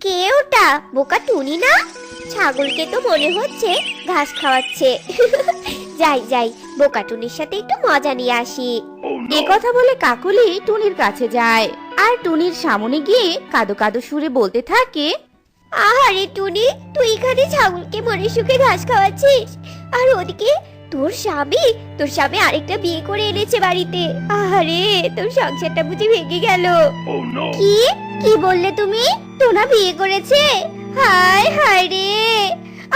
কে ওটা? বোকা টুনি না? ছাগলকে তো মনে হচ্ছে ঘাস খাওয়াচ্ছে। যাই যাই, বোকা টুনির সাথে একটু মজা নিয়ে আসি। এ কথা বলে কাকলি টুনির কাছে যায়। আর টুনির সামনে গিয়ে কাদো কাদো সুরে বলতে থাকে, আহারে টুনি, তুই এখানে ছাগলকে মনে সুখে ঘাস খাওয়াচ্ছিস? আর ওদিকে তোর স্বামী? তোর স্বামী আরেকটা বিয়ে করে এনেছে বাড়িতে। আহারে তোর সংসারটা বুঝি ভেঙে গেল। কি? কি বললে তুমি? টোনা বিয়ে করেছে? হায় হায় রে।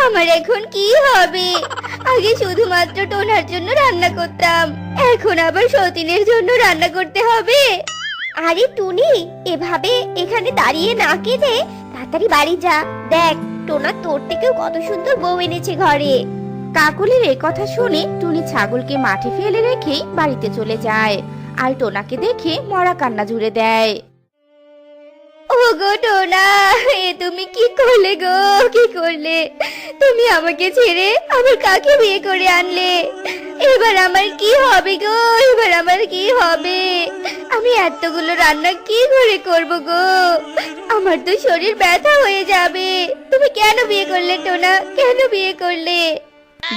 আমার এখন কি হবে? আগে শুধুমাত্র টোনার জন্য রান্না করতাম এখন আবার সতীনের জন্য রান্না করতে হবে। আরে টুনি এভাবে এখানে দাঁড়িয়ে না কেঁদে তাড়াতাড়ি বাড়ি যা। দেখ টোনা তোর থেকেও কত সুন্দর বউ এনেছে ঘরে। কাকলির এ কথা শুনে টুনি ছাগলকে মাঠে ফেলে রেখে বাড়িতে চলে যায় আর টোনাকে দেখে মরা কান্না জুড়ে দেয়। ও গো টোনা, এ তুমি কি করলে গো? কি করলে? তুমি আমাকে ছেড়ে আমার কাকে বিয়ে করে আনলে? এবার আমার কি হবে গো? এবার আমার কি হবে? আমি এতগুলো রান্না কি করে করব গো? আমার তো শরীর ব্যথা হয়ে যাবে। তুমি কেন বিয়ে করলে টোনা? কেন বিয়ে করলে?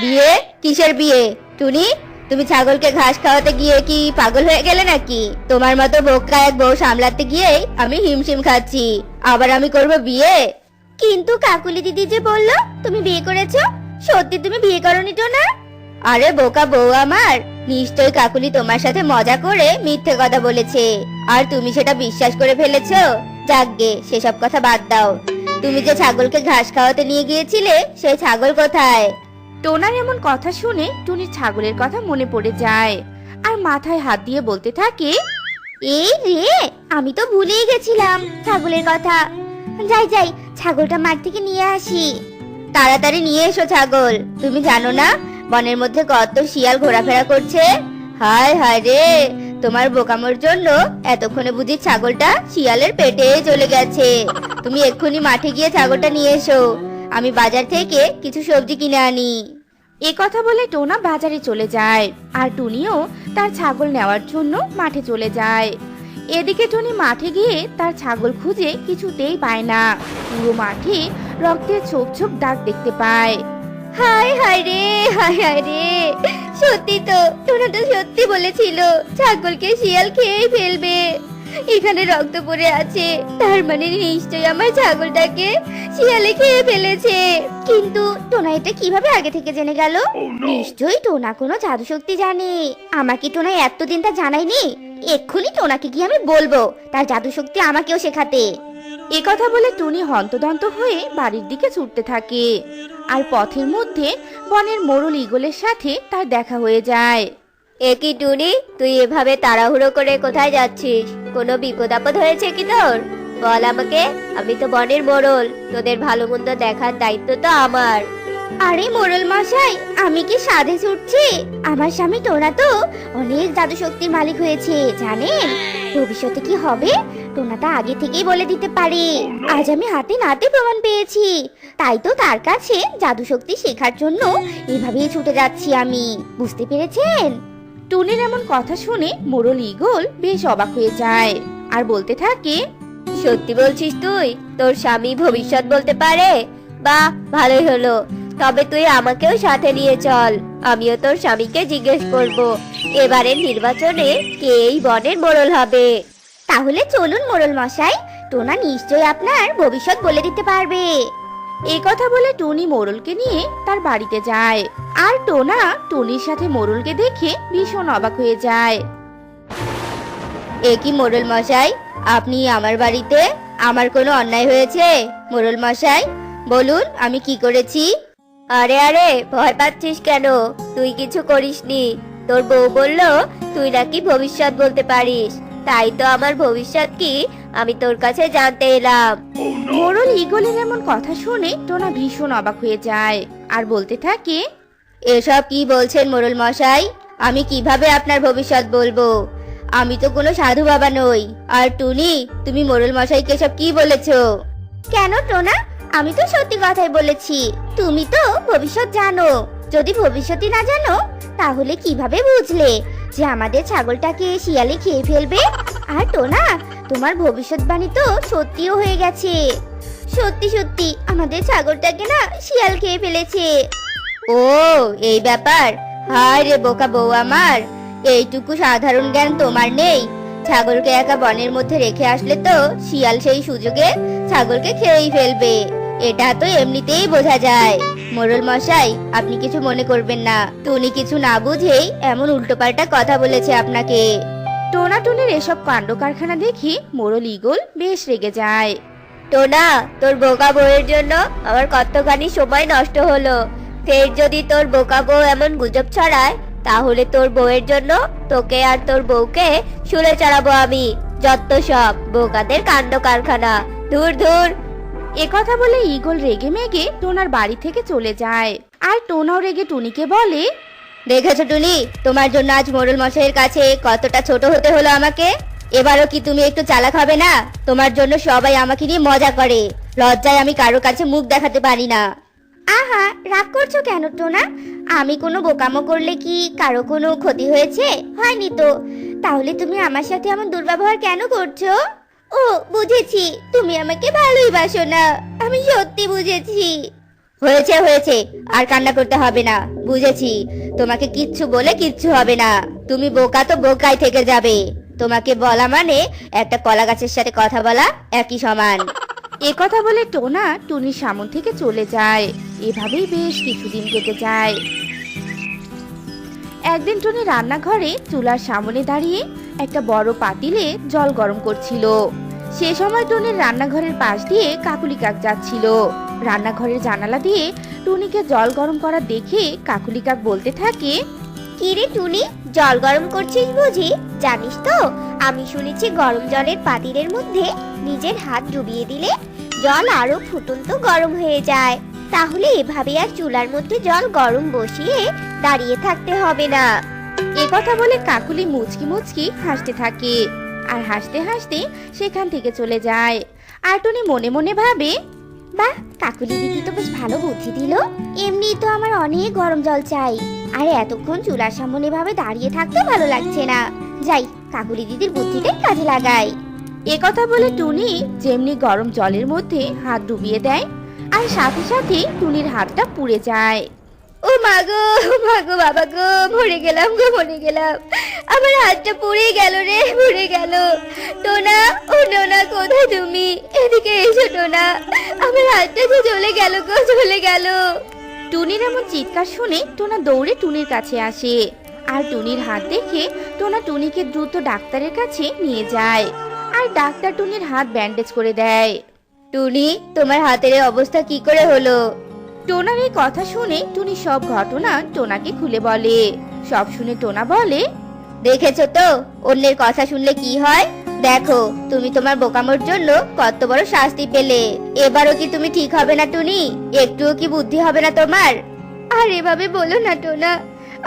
বিয়ে? কিসের বিয়ে? টুনি তুমি ছাগলকে ঘাস খাওয়াতে গিয়ে কি পাগল হয়ে গেলে নাকি? তোমার মতো বোকা এক বউ সামলাতে গিয়ে আমি হিমশিম খাচ্ছি। আবার আমি করব বিয়ে? কিন্তু কাকুলি দিদি যে বলল তুমি বিয়ে করেছ? সত্যি তুমি বিয়ে করনি তো না? আরে বোকা বউ আমার নিশ্চয় কাকুলি তোমার সাথে মজা করে মিথ্যে কথা বলেছে। আর তুমি সেটা বিশ্বাস করে ফেলেছো? যাকগে সেসব কথা বাদ দাও। তুমি যে ছাগলকে ঘাস খাওয়াতে নিয়ে গিয়েছিলে সেই ছাগল কোথায়? টোনার এমন কথা শুনে টুনির ছাগলের কথা মনে পড়ে যায়। আর মাথায় হাত দিয়ে বলতে থাকে, এই রে, আমি তো ভুলেই গেছিলাম ছাগলের কথা। যাই যাই, ছাগলটা মাঠ থেকে নিয়ে আসি। তাড়াতাড়ি নিয়ে এসো ছাগল। তুমি জানো না, বনের মধ্যে কত শিয়াল ঘোরাফেরা করছে? হায় হায় রে, তোমার বোকামোর জন্য এতক্ষণে বুঝি ছাগলটা শিয়ালের পেটে চলে গেছে। তুমি এক্ষুনি মাঠে গিয়ে ছাগলটা নিয়ে এসো। আমি বাজার থেকে কিছু সবজি কিনে আনি। এ কথা বলে টোনা বাজারে চলে যায়। আর টুনিও তার ছাগল নেওয়ার জন্য মাঠে চলে যায়। এদিকে টুনি মাঠে গিয়ে তার ছাগল খুঁজে কিছুতেই পায় না। পুরো মাঠে রক্তের ছোপ ছোপ দাগ দেখতে পায়। হায় হায় রে হায় হায় রে। সত্যি তো টোনা তো সত্যি বলেছিল ছাগলকে শিয়াল খেয়ে ফেলবে। এখানে রক্ত পড়ে আছে। তার মানে নিশ্চয়ই আমার ছাগলটাকে শিয়ালে খেয়ে ফেলেছে। কিন্তু টোনা এটা কীভাবে আগে থেকে জেনে গেল? নিশ্চয়ই টোনা কোনো জাদু শক্তি জানে। আমাকে টোনা এতদিন তা জানায়নি। এক্ষুনি টোনাকে গিয়ে আমি বলব তার জাদু শক্তি আমাকেও শেখাতে। এ কথা বলে টুনি হন্তদন্ত হয়ে বাড়ির দিকে ছুটতে থাকে। আর পথের মধ্যে বনের মোড়ল ইগলের সাথে তার দেখা হয়ে যায়। একই টুনি তুই এভাবে তাড়াহুড়ো করে কোথায় যাচ্ছিস? কোনো বিপদ আপদ হয়েছে কি তোর? বল আমাকে, আমি তো বনের মোড়ল, তোদের ভালো মন্দ দেখার দায়িত্ব তো আমার। আরে মোড়ল মশাই, আমি কি সাধে ছুটছি? আমার স্বামী টোনা তো অনেক জাদু শক্তির মালিক হয়েছে, জানেন? ভবিষ্যতে কি হবে? টোনাটা আগে থেকেই বলে দিতে পারে। আজ আমি হাতে নাতে প্রমাণ পেয়েছি। তাই তো তার কাছে জাদু শক্তি শেখার জন্য এভাবেই ছুটে যাচ্ছি আমি। বুঝতে পেরেছেন? টুনির এমন কথা শুনে মোড়ল ইগল বেশ অবাক হয়ে যায় আর বলতে থাকে, সত্যি বলছিস তুই? তোর স্বামী ভবিষ্যৎ বলতে পারে? বাহ, ভালোই হলো। তবে তুই আমাকেও সাথে নিয়ে চল। আমিও তোর স্বামীকে জিজ্ঞেস করব। এবারের নির্বাচনে কে এই বনের মোড়ল হবে? তাহলে চলুন মোড়ল মশাই। টোনা নিশ্চয়ই আপনার ভবিষ্যৎ বলে দিতে পারবে। এই কথা বলে টুনি মোড়লকে নিয়ে তার বাড়িতে যায়। আর টোনা টুনির সাথে মোড়লকে দেখে ভীষণ অবাক হয়ে যায়। এ কি মোড়ল মশাই? আপনি আমার বাড়িতে? আমার কোনো অন্যায় হয়েছে? মোড়ল মশাই, বলুন আমি কি করেছি? আরে আরে, ভয় পাচ্ছিস কেন? তুই কিছু করিসনি। তোর বউ বলল, তুই নাকি ভবিষ্যৎ বলতে পারিস। তাই তো আমার ভবিষ্যৎ কি আমি তোর কাছে জানতে এলাম। মোড়ল ইগলের এমন কথা শুনে টোনা ভীষণ অবাক হয়ে যায়। আর বলতে থাকে, এসব কি বলছেন মোড়ল মশাই? আমি কীভাবে আপনার ভবিষ্যৎ বলব? আমি তো কোনো সাধু বাবা নই। আর টুনি, তুমি মোড়ল মশাইকে সব কি বলেছ? কেন টোনা? আমি তো সত্যি কথাই বলেছি। তুমি তো ভবিষ্যৎ জানো। যদি ভবিষ্যৎই না জানো তাহলে কীভাবে বুঝলে যে আমাদের ছাগলটাকে শিয়ালে খেয়ে ফেলবে? আর টোনা, তোমার ভবিষ্যৎবাণী তো সত্যিও হয়ে গেছে। সত্যি সত্যি, আমাদের ছাগলটাকে না শিয়াল খেয়ে ফেলেছে। ও, এই ব্যাপার? হায় রে বোকা বউ আমার, এইটুকু সাধারণ জ্ঞান তোমার নেই। ছাগলকে একা বনের মধ্যে রেখে আসলে তো শিয়াল সেই সুযোগে ছাগলকে খেয়েই ফেলবে। এটা তো এমনিতেই বোঝা যায়। মোরল মশাই আপনি কিছু মনে করবেন না। টুনি কিছু না বুঝেই এমন উল্টোপাল্টা কথা বলেছে আপনাকে। টোনা টুনির এসব কাণ্ড কারখানা দেখি মোরল ইগল বেশ রেগে যায়। টোনা তোর বোকা বউয়ের জন্য আমার কতখানি সময় নষ্ট হলো। ফের যদি তোর বোকা বউ এমন গুজব ছড়ায় তাহলে তোর বউয়ের জন্য তোকে আর তোর বউকে সুরে চড়াবো আমি। যত সব বোকাদের কাণ্ড কারখানা। ধুর দূর এ কথা বলে ইগল রেগে মেগে টোনার বাড়ি থেকে চলে যায়। আর টোনাও রেগে টুনিকে বলে দেখেছ টুনি তোমার জন্য আজ মোড়ল মশাইয়ের কাছে কতটা ছোট হতে হলো আমাকে? এবারও কি তুমি একটু চালাক হবে না? তোমার জন্য সবাই আমাকে নিয়ে মজা করে। লজ্জায় আমি কারও কাছে মুখ দেখাতে পারি না। আহা রাগ করছ কেন টোনা? আমি কোনো বোকামো করলে কি কারও কোনো ক্ষতি হয়েছে? হয়নি তো। তাহলে তুমি আমার সাথে এমন দুর্ব্যবহার কেন করছ? ও, বুঝেছি। তুমি আমাকে ভালোই বাসো না। আমি সত্যি বুঝেছি। হয়েছে হয়েছে। আর কান্না করতে হবে না। বুঝেছি। তোমাকে কিচ্ছু বলে কিচ্ছু হবে না। তুমি বোকা তো বোকাই থেকে যাবে। তোমাকে বলা মানে একটা কলা গাছের সাথে কথা বলা একই সমান। এ কথা বলে টোনা টুনির সামন থেকে চলে যায়। এভাবেই বেশ কিছুদিন কেটে যায়। একদিন টুনি রান্নাঘরে চুলার সামনে দাঁড়িয়ে একটা বড় পাতিলে জল গরম করছিল। সে সময় টুনির রান্নাঘরের পাশ দিয়ে কাকুলি কাক যাচ্ছিল। রান্নাঘরের জানালা দিয়ে টুনিকে জল গরম করা দেখে কাকুলি কাক বলতে থাকে কি রে টুনি জল গরম করছিস বুঝি? জানিস তো আমি শুনেছি গরম জলের পাতিলের মধ্যে নিজের হাত ডুবিয়ে দিলে জল আরও ফুটন্ত গরম হয়ে যায়। তাহলে এভাবে আর চুলার মধ্যে জল গরম বসিয়ে দাঁড়িয়ে থাকতে হবে না। এ কথা বলে কাকুলি মুচকি মুচকি হাসতে থাকে। আর হাসতে হাসতে সেখান থেকে চলে যায়। আর টুনি মনে মনে ভাবে, বাহ, কাকুলি দিদি তো বেশ ভালো বুদ্ধি দিল। এমনি তো আমার অনেক গরম জল চাই। আর এতক্ষণ চুলার সামনে ভাবে দাঁড়িয়ে থাকতে ভালো লাগছে না। যাই, কাকুলি দিদির বুদ্ধিটাই কাজে লাগাই। এ কথা বলে টুনি যেমনি গরম জলের মধ্যে হাত ডুবিয়ে দেয়, আর সাথে সাথে টুনির হাতটা পুড়ে যায়। ও মা গো মা গো, বাবা গো, মরে গেলাম গো, মরে গেলাম। আমার হাতটা পুড়ে গেল রে পুড়ে গেল। টোনা ও টোনা কোথায় তুমি? এদিকে এসো টোনা। আমার হাতটা যে জ্বলে গেল গো জ্বলে গেল। টুনির এমন চিৎকার শুনে টোনা দৌড়ে টুনির কাছে আসে। আর টুনির হাত দেখে টোনা টুনিকে দ্রুত ডাক্তারের কাছে নিয়ে যায়। আর ডাক্তার টুনির হাত ব্যান্ডেজ করে দেয়। টুনি তোমার হাতের অবস্থা কি করে হলো? টোনার এই কথা শুনে টুনি সব ঘটনা টোনাকে খুলে বলে। সব শুনে টোনা বলে দেখেছ তো? অন্যের কথা শুনলে কি হয়? দেখো, তুমি তোমার বোকামোর জন্য কত বড় শাস্তি পেলে। এবারও কি তুমি ঠিক হবে না, টুনি? একটুও কি বুদ্ধি হবে না তোমার? আর এভাবে বলো না, টোনা।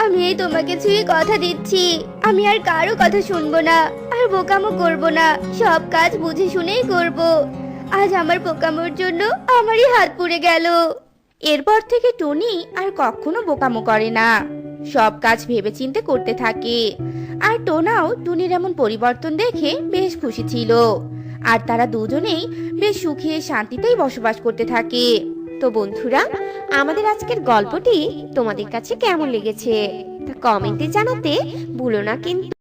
আমি এই তোমাকে ছুঁয়ে কথা দিচ্ছি। আমি আর কারও কথা শুনব না, আর বোকামো করব না। সব কাজ বুঝে শুনেই করব। আজ আমার বোকামোর জন্য আমারই হাত পুড়ে গেল। এরপর থেকে টনি আর কখনো বোকামো করে না। সব কাজ ভেবেচিন্তে করতে থাকে। আর টোনাও টুনির এমন পরিবর্তন দেখে বেশ খুশি ছিল। আর তারা দুজনেই বেশ সুখে শান্তিতেই বসবাস করতে থাকে। তো বন্ধুরা, আমাদের আজকের গল্পটি তোমাদের কাছে কেমন লেগেছে তা কমেন্টে জানাতে ভুলো না কিন্তু।